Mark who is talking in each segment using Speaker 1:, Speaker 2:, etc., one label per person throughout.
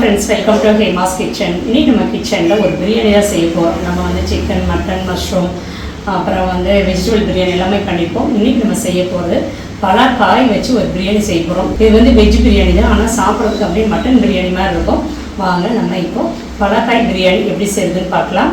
Speaker 1: Friends welcome to Hema's kitchen இன்னைக்கு நம்ம கிச்சனில் ஒரு பிரியாணியாக செய்ய போகிறோம் நம்ம வந்து சிக்கன் மட்டன் மஷ்ரூம் அப்புறம் வந்து வெஜிடபிள் பிரியாணி எல்லாமே பண்ணிப்போம். இன்னைக்கு நம்ம செய்ய போகிறது பல காய் வச்சு ஒரு பிரியாணி செய்ய போகிறோம் இது வந்து வெஜ் பிரியாணி தான். ஆனால் சாப்பிட்றதுக்கு அப்படியே மட்டன் பிரியாணி மாதிரி இருக்கும். வாங்க நம்ம இப்போது பலாக்காய் பிரியாணி எப்படி செய்யுதுன்னு பார்க்கலாம்.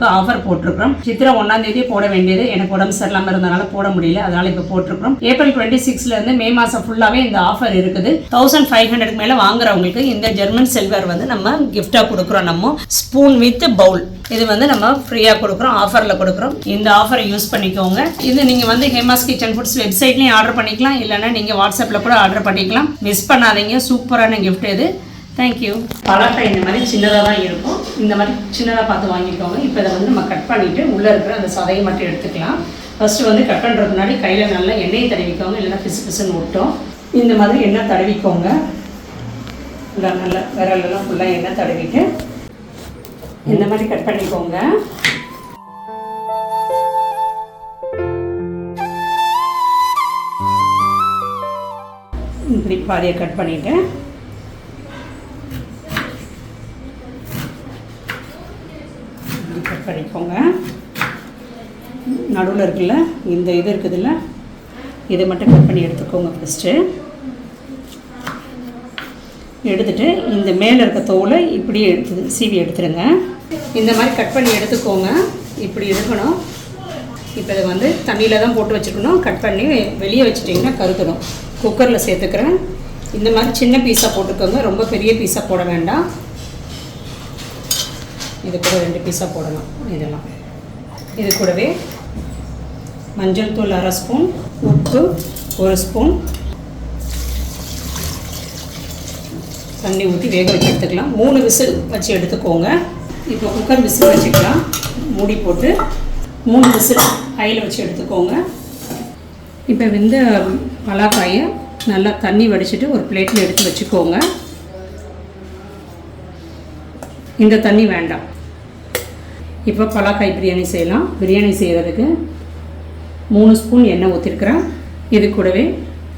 Speaker 1: உங்களுக்கு ஆஃபர் போட்டிருக்கிறோம். சித்திரை ஒன்றாம் தேதி போட வேண்டியது. எனக்கு உடம்பு சரியில்லாமல் இருந்தனால போட முடியல. அதனால இப்போ போட்டிருக்கிறோம். ஏப்ரல் டுவெண்ட்டி சிக்ஸ்ல இருந்து மே மாதம் ஃபுல்லாவே இந்த ஆஃபர் இருக்குது. தௌசண்ட் ஃபைவ் ஹண்ட்ரட் மேலே வாங்குறவங்களுக்கு இந்த ஜெர்மன் சில்வர் வந்து நம்ம கிஃப்டா கொடுக்குறோம். நம்ம ஸ்பூன் வித் பவுல் இது வந்து நம்ம ஃப்ரீயாக கொடுக்குறோம். ஆஃபரில் கொடுக்குறோம். இந்த ஆஃபரை யூஸ் பண்ணிக்கோங்க. இது நீங்கள் வந்து ஹேமாஸ் கிச்சன் ஃபுட்ஸ் வெப்சைட்லேயும் ஆர்டர் பண்ணிக்கலாம். இல்லைன்னா நீங்கள் வாட்ஸ்அப்பில் கூட ஆர்டர் பண்ணிக்கலாம். மிஸ் பண்ணாதீங்க. சூப்பரான கிஃப்ட் இது. தேங்க்யூ பரோட்டா இந்த மாதிரி சின்னதாக தான் இருக்கும். இந்த மாதிரி சின்னதாக பார்த்து வாங்கிக்கோங்க. இப்போ இதை வந்து நம்ம கட் பண்ணிவிட்டு உள்ளே இருக்கிற அந்த சதையை மட்டும் எடுத்துக்கலாம். ஃபஸ்ட்டு வந்து கட் பண்ணுறதுக்கு முன்னாடி கையில் நல்லா எண்ணெயை தடவிக்கோங்க. இல்லைன்னா பிசு பிசுன்னு விட்டோம் இந்த மாதிரி எண்ணெய் தடவிக்கோங்க. இல்லை நல்லா விரலெல்லாம் ஃபுல்லாக எண்ணெய் தடவிட்டு இந்த மாதிரி கட் பண்ணிக்கோங்க. இப்படி பாதியை கட் பண்ணிவிட்டேன் கட் பண்ணிக்கோங்க நடுவில் இருக்குல்ல இந்த இது இருக்குதுல்ல இதை மட்டும் கட் பண்ணி எடுத்துக்கோங்க ஃபஸ்ட்டு எடுத்துட்டு இந்த மேலே இருக்க தோலை இப்படி எடுத்து சீவி எடுத்துருங்க. இந்த மாதிரி கட் பண்ணி எடுத்துக்கோங்க. இப்படி இருக்கணும். இப்போ இதை வந்து தண்ணியில் தான் போட்டு வச்சுக்கணும். கட் பண்ணி வெளியே வச்சுட்டிங்கன்னா கருத்துடும் குக்கரில் சேர்த்துக்கிறேன். இந்த மாதிரி சின்ன பீஸாக போட்டுக்கோங்க. ரொம்ப பெரிய பீஸாக போட வேண்டாம். இது கூட ரெண்டு பீஸாக போடலாம். இதெல்லாம். இது கூடவே மஞ்சள் தூள் அரை ஸ்பூன் உப்பு ஒரு ஸ்பூன். தண்ணி ஊற்றி வேக வச்சு எடுத்துக்கலாம். மூணு விசில் வச்சு எடுத்துக்கோங்க. இப்போ குக்கர் விசில் வச்சுக்கலாம். மூடி போட்டு மூணு விசில் கையில் வச்சு எடுத்துக்கோங்க. இப்போ வெந்த பலாக்காயை நல்லா தண்ணி வடிச்சிட்டு ஒரு பிளேட்டில் எடுத்து வச்சுக்கோங்க. இந்த தண்ணி வேண்டாம். இப்போ பலாக்காய் பிரியாணி செய்யலாம். பிரியாணி செய்கிறதுக்கு மூணு ஸ்பூன் எண்ணெய் ஊற்றிருக்கிறேன் இது கூடவே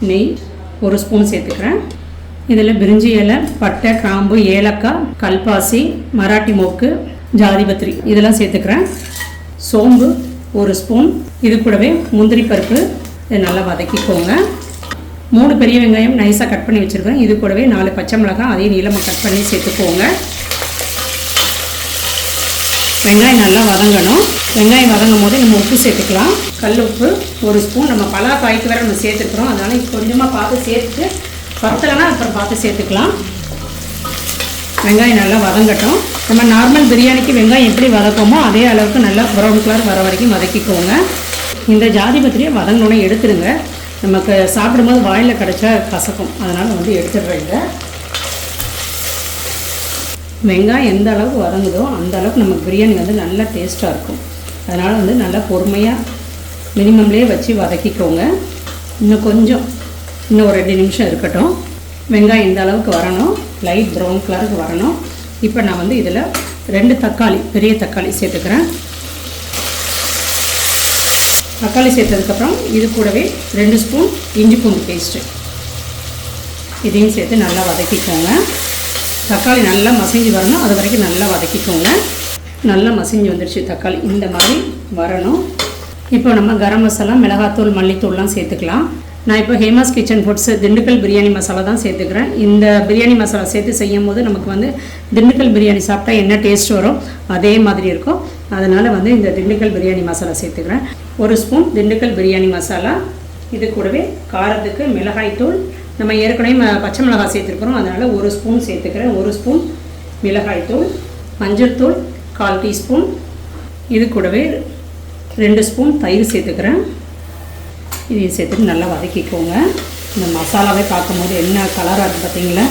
Speaker 1: நெய் ஒரு ஸ்பூன் சேர்த்துக்கிறேன். இதில் பிரிஞ்சி இலை பட்டை கிராம்பு ஏலக்காய் கல்பாசி மராட்டி மோக்கு ஜாதிபத்திரி இதெல்லாம் சேர்த்துக்கிறேன். சோம்பு ஒரு ஸ்பூன். இது கூடவே முந்திரி பருப்பு. இதை நல்லா வதக்கிக்கோங்க. மூணு பெரிய வெங்காயம் நைஸாக கட் பண்ணி வச்சுருக்கேன் இது கூடவே நாலு பச்சை மிளகாய் அதையும் நீளமாக கட் பண்ணி சேர்த்துக்கோங்க. வெங்காயம் நல்லா வதங்கணும். வெங்காயம் வதங்கும் போது நம்ம உப்பு சேர்த்துக்கலாம். கல் உப்பு ஒரு ஸ்பூன். நம்ம பலா காய்க்கு வேற நம்ம சேர்த்துக்கிறோம் அதனால் கொஞ்சமாக பார்த்து சேர்த்துட்டு பத்தலைன்னா அப்புறம் பார்த்து சேர்த்துக்கலாம். வெங்காயம் நல்லா வதங்கட்டும். நம்ம நார்மல் பிரியாணிக்கு வெங்காயம் எப்படி வதக்கோமோ அதே அளவுக்கு நல்லா ப்ரௌன் கலர் வர வரைக்கும் வதக்கிக்கோங்க. இந்த ஜாதி பத்திரியை வதங்கினோடனே எடுத்துருங்க நமக்கு சாப்பிடும்போது வாயில் கிடச்சா கசக்கும். அதனால் வந்து எடுத்துடுறேங்க வெங்காயம் எந்த அளவுக்கு வதங்குதோ அந்த அளவுக்கு நம்ம பிரியாணி வந்து நல்லா டேஸ்ட்டாக இருக்கும். அதனால் வந்து நல்லா பொறுமையாக மினிமம்லேயே வச்சு வதக்கிக்கோங்க. இன்னும் கொஞ்சம் இன்னும் ஒரு ரெண்டு நிமிஷம் இருக்கட்டும். வெங்காயம் இந்த அளவுக்கு வரணும்? லைட் ப்ரௌன் கலருக்கு வரணும். இப்போ நான் வந்து இதில் ரெண்டு தக்காளி பெரிய தக்காளி சேர்த்துக்கிறேன். தக்காளி சேர்த்ததுக்கப்புறம் இது கூடவே ரெண்டு ஸ்பூன் இஞ்சி பூண்டு பேஸ்ட்டு இதையும் சேர்த்து நல்லா வதக்கிக்கோங்க. தக்காளி நல்லா மசிஞ்சு வரணும். அது வரைக்கும் நல்லா வதக்கிக்கோங்க. நல்லா மசிஞ்சு வந்துடுச்சு தக்காளி. இந்த மாதிரி வரணும். இப்போ நம்ம கரம் மசாலா மிளகாத்தூள் மல்லித்தூள்லாம் சேர்த்துக்கலாம். நான் இப்போ ஹேமாஸ் கிச்சன் ஃபுட்ஸ் திண்டுக்கல் பிரியாணி மசாலா தான் சேர்த்துக்கிறேன். இந்த பிரியாணி மசாலா சேர்த்து செய்யும் போது நமக்கு வந்து திண்டுக்கல் பிரியாணி சாப்பிட்டா என்ன டேஸ்ட் வரும்? அதே மாதிரி இருக்கும். அதனால் வந்து இந்த திண்டுக்கல் பிரியாணி மசாலா சேர்த்துக்கிறேன். ஒரு ஸ்பூன் திண்டுக்கல் பிரியாணி மசாலா. இது கூடவே காரத்துக்கு மிளகாய்த்தூள் நம்ம ஏற்கனவே பச்சை மிளகாய் சேர்த்துருக்குறோம். அதனால் ஒரு ஸ்பூன் சேர்த்துக்கிறேன். ஒரு ஸ்பூன் மிளகாய்த்தூள் மஞ்சள் தூள் கால் டீஸ்பூன். இது கூடவே ரெண்டு ஸ்பூன் தயிர் சேர்த்துக்கிறேன். இதையும் சேர்த்துட்டு நல்லா வதக்கிக்கோங்க. இந்த மசாலாவே பார்க்கும்போது என்ன கலராக இருக்குது பார்த்தீங்களா?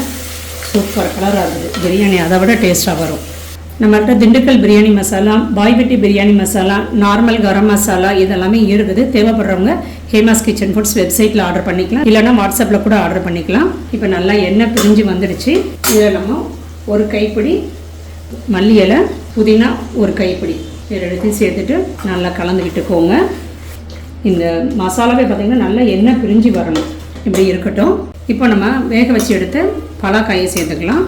Speaker 1: சூப்பர் கலராக இருக்குது. பிரியாணி அதை விட டேஸ்ட்டாக வரும். நம்மகிட்ட திண்டுக்கல் பிரியாணி மசாலா பாய்வெட்டி பிரியாணி மசாலா நார்மல் கரம் மசாலா இதெல்லாமே இருக்குது. தேவைப்படுறவங்க ஹேமாஸ் கிச்சன் ஃபுட்ஸ் வெப்சைட்டில் ஆர்டர் பண்ணிக்கலாம். இல்லைன்னா வாட்ஸ்அப்பில் கூட ஆர்டர் பண்ணிக்கலாம். இப்போ நல்லா எண்ணெய் பிரிஞ்சு வந்துடுச்சு. இதில் நம்ம ஒரு கைப்பிடி மல்லி இலை புதினா ஒரு கைப்பிடி. வேறு எடுத்து சேர்த்துட்டு நல்லா கலந்துக்கிட்டுக்கோங்க இந்த மசாலாவே பார்த்திங்கன்னா நல்லா எண்ணெய் பிரிஞ்சு வரணும். இப்படி இருக்கட்டும். இப்போ நம்ம வேக வச்சு எடுத்து பலாக்காயை சேர்த்துக்கலாம்.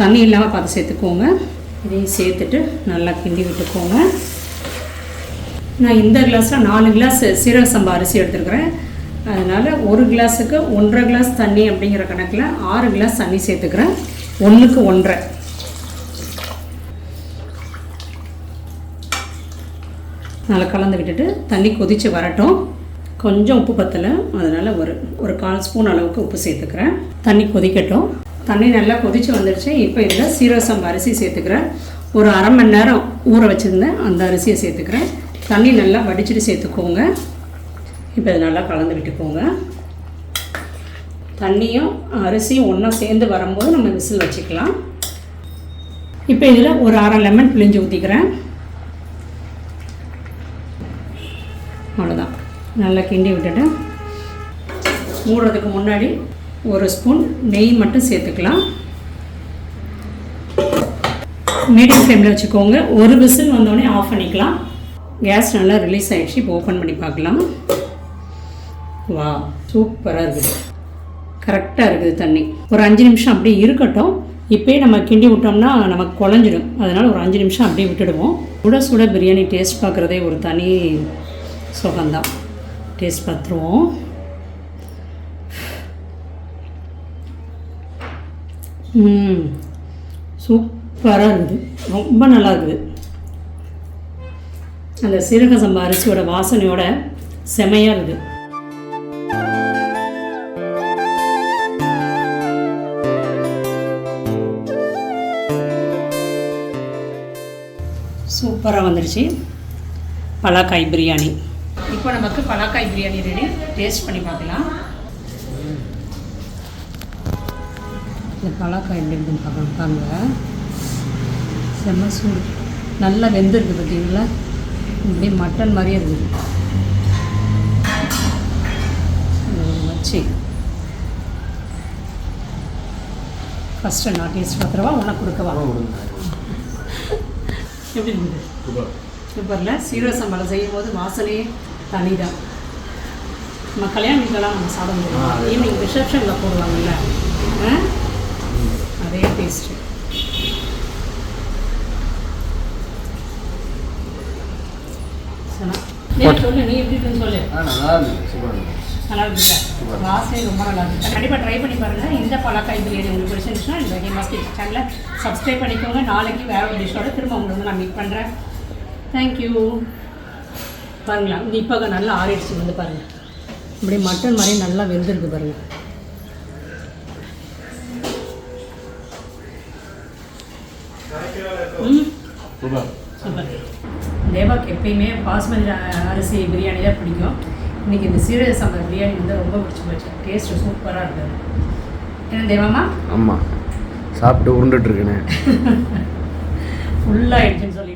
Speaker 1: தண்ணி இல்லாமல் பார்த்து சேர்த்துக்கோங்க. இதையும் சேர்த்துட்டு நல்லா கிண்டி விட்டுக்கோங்க. நான் இந்த கிளாஸில் நாலு கிளாஸ் சீரக சம்பா அரிசி எடுத்துருக்கிறேன். அதனால் ஒரு கிளாஸுக்கு ஒன்றரை கிளாஸ் தண்ணி அப்படிங்கிற கணக்கில் ஆறு கிளாஸ் தண்ணி சேர்த்துக்கிறேன். ஒன்றுக்கு ஒன்றரை. நல்லா கலந்து விட்டுட்டு தண்ணி கொதித்து வரட்டும். கொஞ்சம் உப்பு பத்தலை. அதனால் ஒரு ஒரு கால் ஸ்பூன் அளவுக்கு உப்பு சேர்த்துக்கிறேன். தண்ணி கொதிக்கட்டும். தண்ணி நல்லா கொதித்து வந்துடுச்சு இப்போ இதில் சீரக அரிசி சேர்த்துக்கிறேன். ஒரு அரை மணி நேரம் ஊற வச்சுருந்தேன். அந்த அரிசியை சேர்த்துக்கிறேன். தண்ணி நல்லா வடிச்சிட்டு சேர்த்துக்கோங்க. இப்போ இதை நல்லா கலந்து விட்டுக்கோங்க. தண்ணியும் அரிசியும் ஒன்றா சேர்ந்து வரும்போது நம்ம விசில் வச்சுக்கலாம். இப்போ இதில் ஒரு அரை லெமன் பிழிஞ்சு ஊற்றிக்கிறேன் அவ்வளோதான் நல்லா கிண்டி விட்டுட்டு மூடுறதுக்கு முன்னாடி ஒரு ஸ்பூன் நெய் மட்டும் சேர்த்துக்கலாம். மீடியம் ஃப்ளேமில் வச்சுக்கோங்க. ஒரு விசில் வந்தோடனே ஆஃப் பண்ணிக்கலாம். கேஸ் நல்லா ரிலீஸ் ஆகிடுச்சு இப்போ ஓப்பன் பண்ணி பார்க்கலாம். வா சூப்பராக இருக்குது. கரெக்டாக இருக்குது தண்ணி. ஒரு அஞ்சு நிமிஷம் அப்படியே இருக்கட்டும். இப்போயே நம்ம கிண்டி விட்டோம்னா நமக்கு குழஞ்சிடும். அதனால் ஒரு அஞ்சு நிமிஷம் அப்படியே விட்டுடுவோம். சுட சுட பிரியாணி டேஸ்ட் பார்க்குறதே ஒரு தனி சுகம்தான். டேஸ்ட் பார்த்துருவோம். சூப்பராக இருக்குது ரொம்ப நல்லா இருக்குது. அந்த சீரக சம்பா அரிசியோட வாசனையோட செமையாக இருக்குது. சூப்பராக வந்துடுச்சு பலாக்காய் பிரியாணி. இப்போ நமக்கு பலாக்காய் பிரியாணி ரெடி டேஸ்ட் பண்ணி பார்க்கலாம். இந்த பலாக்காய் எப்படி இருக்குன்னு பார்க்கலாம் பாருங்க. செம்ம சூடு. நல்லா வெந்திருக்கு பார்த்தீங்களா? இப்படி மட்டன் மாதிரியே இருக்குது வச்சு ஃபஸ்ட்டு நான் டேஸ்ட் பார்த்துருவா உனக்கு கொடுக்கவா? எப்படி இருக்குது? சூப்பரில். சீரக சம்பளம் செய்யும் போது வாசனையே தனி தான் நம்ம கல்யாண வீட்டிலலாம் நம்ம சாப்பிட முடியும் ஈவினிங் ரிசப்ஷனில் போடுவாங்கல்ல ஆ? அதே டேஸ்ட்டு சொல்லு நீ எப்படி இருக்குன்னு சொல்லு.
Speaker 2: நல்லா இருந்துச்சு சூப்பராக
Speaker 1: நல்லா வாசனை ரொம்ப நல்லா இருக்கு. கண்டிப்பாக ட்ரை பண்ணி பாருங்கள் இந்த பலாக்காய் பிரியாணி உங்களுக்கு பிடிச்சிருந்துச்சுன்னா இந்த ஹேமாஸ் கிச்சன் சேனலை சப்ஸ்கிரைப் பண்ணிக்கோங்க. நாளைக்கு வேற ஒரு டிஷ்ஷோட திரும்ப உங்களை வந்து நான் மீட் பண்ணுறேன் தேங்க்யூ பாருங்களா இப்போ நல்லா ஆறிடுச்சு வந்து பாருங்கள் இப்படி மட்டன் மாதிரி நல்லா வெந்திருக்கு பாருங்கள் ம்?
Speaker 2: சூப்பர்
Speaker 1: தேவாக்கு எப்பயுமே பாஸ்மதி அரிசி பிரியாணி தான் பிடிக்கும். இன்னைக்கு இந்த சீரக சம்பா பிரியாணி வந்து ரொம்ப பிடிச்சி போச்சு. டேஸ்ட்டு சூப்பராக இருக்குது என்ன தேவாமா
Speaker 2: ஆமாம் சாப்பிட்டு உருண்டுட்டு இருக்கேனே.
Speaker 1: ஃபுல்லாகிடுச்சுன்னு சொல்லிட்டு இருக்கான்